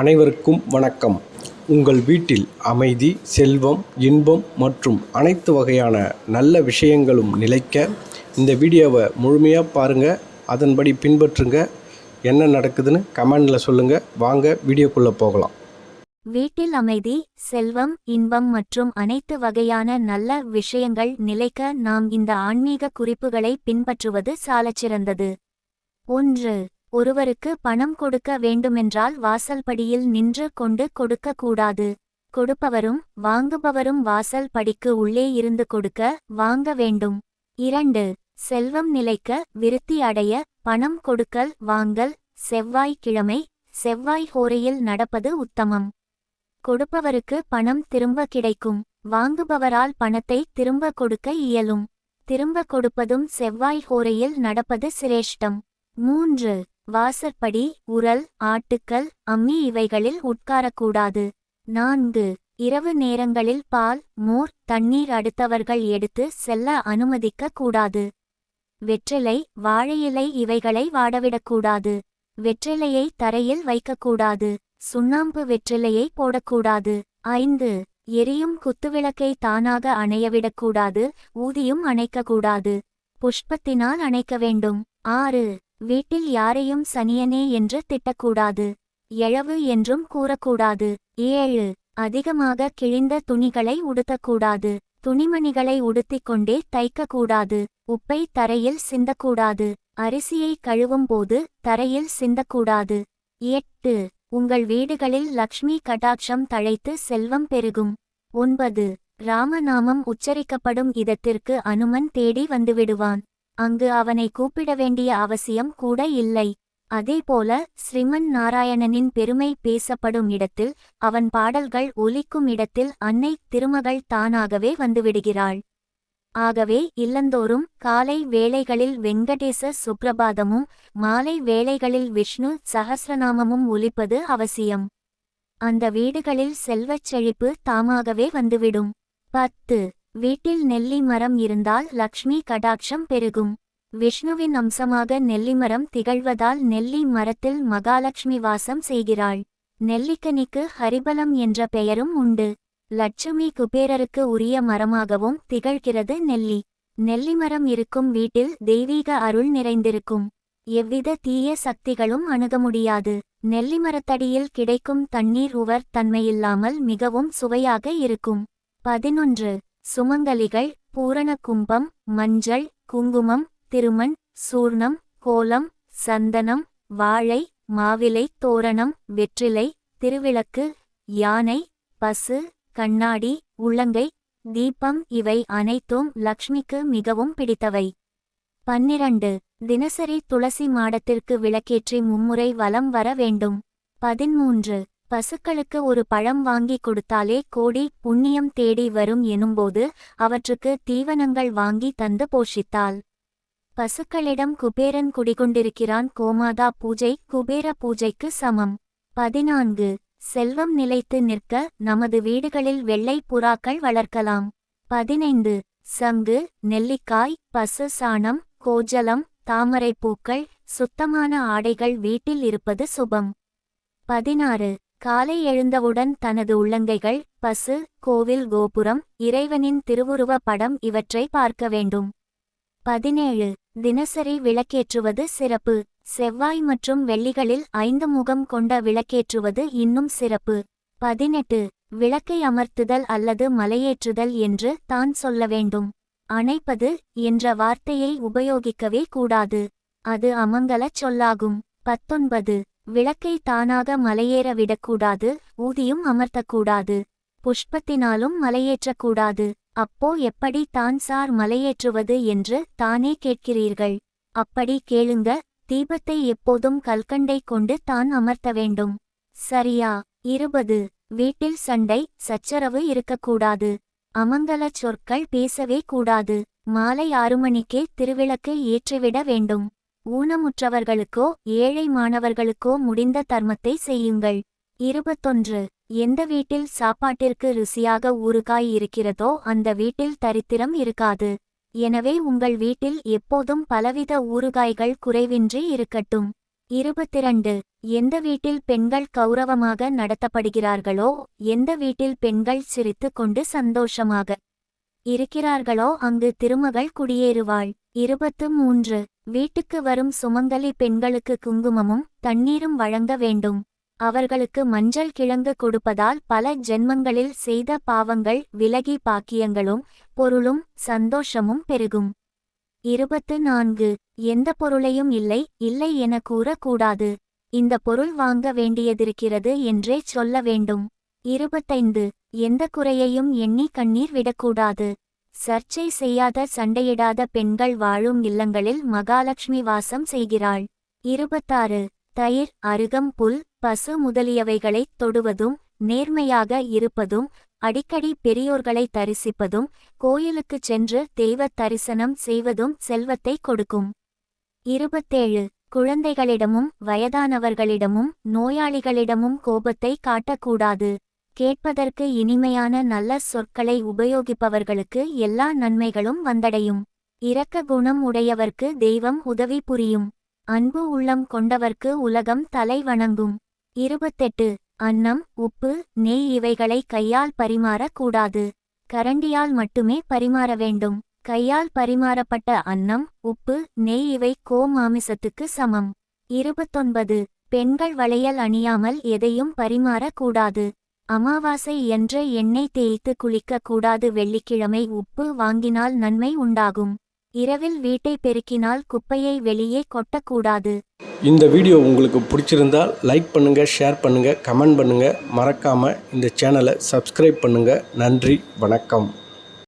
அனைவருக்கும் வணக்கம். உங்கள் வீட்டில் அமைதி செல்வம் இன்பம் மற்றும் அனைத்து வகையான நல்ல விஷயங்களும் நிலைக்க இந்த வீடியோவை முழுமையாக பாருங்கள் அதன்படி பின்பற்றுங்க. என்ன நடக்குதுன்னு கமெண்டில் சொல்லுங்கள் வாங்க வீடியோக்குள்ளே போகலாம். வீட்டில் அமைதி செல்வம் இன்பம் மற்றும் அனைத்து வகையான நல்ல விஷயங்கள் நிலைக்க நாம் இந்த ஆன்மீக குறிப்புகளை பின்பற்றுவது சாலச்சிறந்தது. ஒன்று ஒருவருக்கு பணம் கொடுக்க வேண்டுமென்றால் வாசல்படியில் நின்று கொண்டு கொடுக்க கூடாது கொடுப்பவரும் வாங்குபவரும் வாசல் படிக்கு உள்ளே இருந்து கொடுக்க வாங்க வேண்டும். இரண்டு செல்வம் நிலைக்க விருத்தி அடைய பணம் கொடுக்கல் வாங்கல் செவ்வாய்க்கிழமை செவ்வாய் ஹோரையில் நடப்பது உத்தமம். கொடுப்பவருக்கு பணம் திரும்ப கிடைக்கும். வாங்குபவரால் பணத்தை திரும்ப கொடுக்க இயலும். திரும்ப கொடுப்பதும் செவ்வாய் ஹோரையில் நடப்பது சிரேஷ்டம். மூன்று வாசற்படி உரல் ஆட்டுக்கல் அம்மி இவைகளில் உட்காரக்கூடாது. நான்கு இரவு நேரங்களில் பால் மோர் தண்ணீர் அடுத்தவர்கள் எடுத்து செல்ல அனுமதிக்க கூடாது வெற்றிலை வாழையிலை இவைகளை வாடவிடக்கூடாது. வெற்றிலையை தரையில் வைக்கக்கூடாது. சுண்ணாம்பு வெற்றிலையை போடக்கூடாது. ஐந்து எரியும் குத்துவிளக்கை தானாக அணையவிடக்கூடாது. ஊதியும் அணைக்கக்கூடாது. புஷ்பத்தினால் அணைக்க வேண்டும். ஆறு வீட்டில் யாரையும் சனியனே என்று திட்டக்கூடாது. எழவு என்றும் கூறக்கூடாது. ஏழு. அதிகமாக கிழிந்த துணிகளை உடுத்தக்கூடாது. துணிமணிகளை உடுத்திக் கொண்டே தைக்கக்கூடாது. உப்பை தரையில் சிந்தக்கூடாது. அரிசியை கழுவும் போது தரையில் சிந்தக்கூடாது. எட்டு. உங்கள் வீடுகளில் லக்ஷ்மி கடாட்சம் தழைத்து செல்வம் பெருகும். ஒன்பது. ராமநாமம் உச்சரிக்கப்படும் இதத்திற்கு அனுமன் தேடி வந்துவிடுவான். அங்கு அவனை கூப்பிட வேண்டிய அவசியம் கூட இல்லை. அதேபோல ஸ்ரீமன் நாராயணனின் பெருமை பேசப்படும் இடத்தில் அவன் பாடல்கள் ஒலிக்கும் இடத்தில் அன்னை திருமகள் தானாகவே வந்துவிடுகிறாள். ஆகவே இல்லந்தோறும் காலை வேளைகளில் வெங்கடேச சுப்ரபாதமும் மாலை வேளைகளில் விஷ்ணு சஹஸ்ரநாமமும் ஒலிப்பது அவசியம். அந்த வீடுகளில் செல்வச் செழிப்பு தாமாகவே வந்துவிடும். பத்து வீட்டில் நெல்லி மரம் இருந்தால் லக்ஷ்மி கடாட்சம் பெருகும். விஷ்ணுவின் அம்சமாக நெல்லிமரம் திகழ்வதால் நெல்லி மரத்தில் மகாலட்சுமி வாசம் செய்கிறாள். நெல்லிக்கனிக்கு ஹரிபலம் என்ற பெயரும் உண்டு. லட்சுமி குபேரருக்கு உரிய மரமாகவும் திகழ்கிறது நெல்லி. நெல்லிமரம் இருக்கும் வீட்டில் தெய்வீக அருள் நிறைந்திருக்கும். எவ்வித தீய சக்திகளும் அணுக முடியாது. நெல்லிமரத்தடியில் கிடைக்கும் தண்ணீர் உவர் தன்மையில்லாமல் மிகவும் சுவையாக இருக்கும். பதினொன்று. சுமங்கலிகள் பூரண கும்பம் மஞ்சள் குங்குமம் திருமண் சூர்ணம் கோலம் சந்தனம் வாழை மாவிலை தோரணம் வெற்றிலை திருவிளக்கு யானை பசு கண்ணாடி உள்ளங்கை தீபம் இவை அனைத்தும் லக்ஷ்மிக்கு மிகவும் பிடித்தவை. பன்னிரண்டு. தினசரி துளசி மாடத்திற்கு விளக்கேற்றி மும்முறை வலம் வர வேண்டும். பதிமூன்று பசுக்களுக்கு ஒரு பழம் வாங்கி கொடுத்தாலே கோடி புண்ணியம் தேடி வரும் எனும்போது அவற்றுக்கு தீவனங்கள் வாங்கி தந்து போஷித்தாள். பசுக்களிடம் குபேரன் குடிகொண்டிருக்கிறான் கோமாதா பூஜை குபேர பூஜைக்கு சமம். பதினான்கு. செல்வம் நிலைத்து நிற்க நமது வீடுகளில் வெள்ளை புறாக்கள் வளர்க்கலாம். பதினைந்து. சங்கு நெல்லிக்காய் பசு சாணம் கோஜலம் தாமரைப்பூக்கள் சுத்தமான ஆடைகள் வீட்டில் இருப்பது சுபம். பதினாறு. காலை எழுந்தவுடன் தனது உள்ளங்கைகள் பசு கோவில் கோபுரம் இறைவனின் திருவுருவ படம் இவற்றை பார்க்க வேண்டும். பதினேழு. தினசரி விளக்கேற்றுவது சிறப்பு. செவ்வாய் மற்றும் வெள்ளிகளில் ஐந்து முகம் கொண்ட விளக்கேற்றுவது இன்னும் சிறப்பு. பதினெட்டு. விளக்கை அமர்த்துதல் அல்லது மலையேற்றுதல் என்று தான் சொல்ல வேண்டும். அணைப்பது என்ற வார்த்தையை உபயோகிக்கவே கூடாது. அது அமங்கலச் சொல்லாகும். பத்தொன்பது. விளக்கை தானாக மலையேற விடக்கூடாது ஊதியும் அமர்த்தக்கூடாது. புஷ்பத்தினாலும் மலையேற்றக்கூடாது. அப்போ எப்படி தான் சார் மலையேற்றுவது என்று தானே கேட்கிறீர்கள்? அப்படி கேளுங்க தீபத்தை எப்போதும் கல்கண்டை கொண்டு தான் அமர்த்த வேண்டும். சரியா இருபது. வீட்டில் சண்டை சச்சரவு இருக்கக்கூடாது. அமங்கலச் சொற்கள் பேசவே கூடாது. மாலை ஆறு மணிக்கே திருவிளக்கு ஏற்றிவிட வேண்டும். ஊனமுற்றவர்களுக்கோ ஏழை மாணவர்களுக்கோ முடிந்த தர்மத்தை செய்யுங்கள். இருபத்தொன்று. எந்த வீட்டில் சாப்பாட்டிற்கு ருசியாக ஊறுகாய் இருக்கிறதோ அந்த வீட்டில் தரித்திரம் இருக்காது. எனவே உங்கள் வீட்டில் எப்போதும் பலவித ஊறுகாய்கள் குறைவின்றி இருக்கட்டும். இருபத்திரண்டு. எந்த வீட்டில் பெண்கள் கௌரவமாக நடத்தப்படுகிறார்களோ எந்த வீட்டில் பெண்கள் சிரித்துக் கொண்டு சந்தோஷமாக இருக்கிறார்களோ அங்கு திருமகள் குடியேறுவாள். இருபத்து மூன்று. வீட்டுக்கு வரும் சுமங்கலி பெண்களுக்கு குங்குமமும் தண்ணீரும் வழங்க வேண்டும். அவர்களுக்கு மஞ்சள் கிழங்கு கொடுப்பதால் பல ஜென்மங்களில் செய்த பாவங்கள் விலகி பாக்கியங்களும் பொருளும் சந்தோஷமும் பெருகும். இருபத்து நான்கு எந்த பொருளையும் இல்லை இல்லை என கூறக்கூடாது. இந்த பொருள் வாங்க வேண்டியதிருக்கிறது என்றே சொல்ல வேண்டும். இருபத்தைந்து. எந்த குறையையும் எண்ணி கண்ணீர் விடக்கூடாது. சர்ச்சை செய்யாத சண்டையிடாத பெண்கள் வாழும் இல்லங்களில் மகாலட்சுமி வாசம் செய்கிறாள். இருபத்தாறு. தயிர் அருகம் புல் பசு முதலியவைகளைத் தொடுவதும் நேர்மையாக இருப்பதும் அடிக்கடி பெரியோர்களை தரிசிப்பதும் கோயிலுக்குச் சென்று தெய்வத் தரிசனம் செய்வதும் செல்வத்தை கொடுக்கும். இருபத்தேழு. குழந்தைகளிடமும் வயதானவர்களிடமும் நோயாளிகளிடமும் கோபத்தை காட்டக்கூடாது. கேட்பதற்கு இனிமையான நல்ல சொற்களை உபயோகிப்பவர்களுக்கு எல்லா நன்மைகளும் வந்தடையும். இரக்க குணம் உடையவர்க்கு தெய்வம் உதவி புரியும். அன்பு உள்ளம் கொண்டவர்க்கு உலகம் தலை வணங்கும். இருபத்தெட்டு. அன்னம் உப்பு நெய் இவைகளை கையால் பரிமாறக் கூடாது கரண்டியால் மட்டுமே பரிமாற வேண்டும். கையால் பரிமாறப்பட்ட அன்னம் உப்பு நெய் இவை கோ மாமிசத்துக்கு சமம். இருபத்தொன்பது. பெண்கள் வளையல் அணியாமல் எதையும் பரிமாறக் கூடாது அமாவாசை என்ற எண்ணெய் தேய்த்து குளிக்கக் கூடாது வெள்ளிக்கிழமை உப்பு வாங்கினால் நன்மை உண்டாகும். இரவில் வீட்டை பெருக்கினால் குப்பையை வெளியே கொட்டக்கூடாது. இந்த வீடியோ உங்களுக்கு பிடிச்சிருந்தால் லைக் பண்ணுங்கள் ஷேர் பண்ணுங்கள் கமெண்ட் பண்ணுங்க. மறக்காமல் இந்த சேனலை சப்ஸ்கிரைப் பண்ணுங்கள் நன்றி வணக்கம்.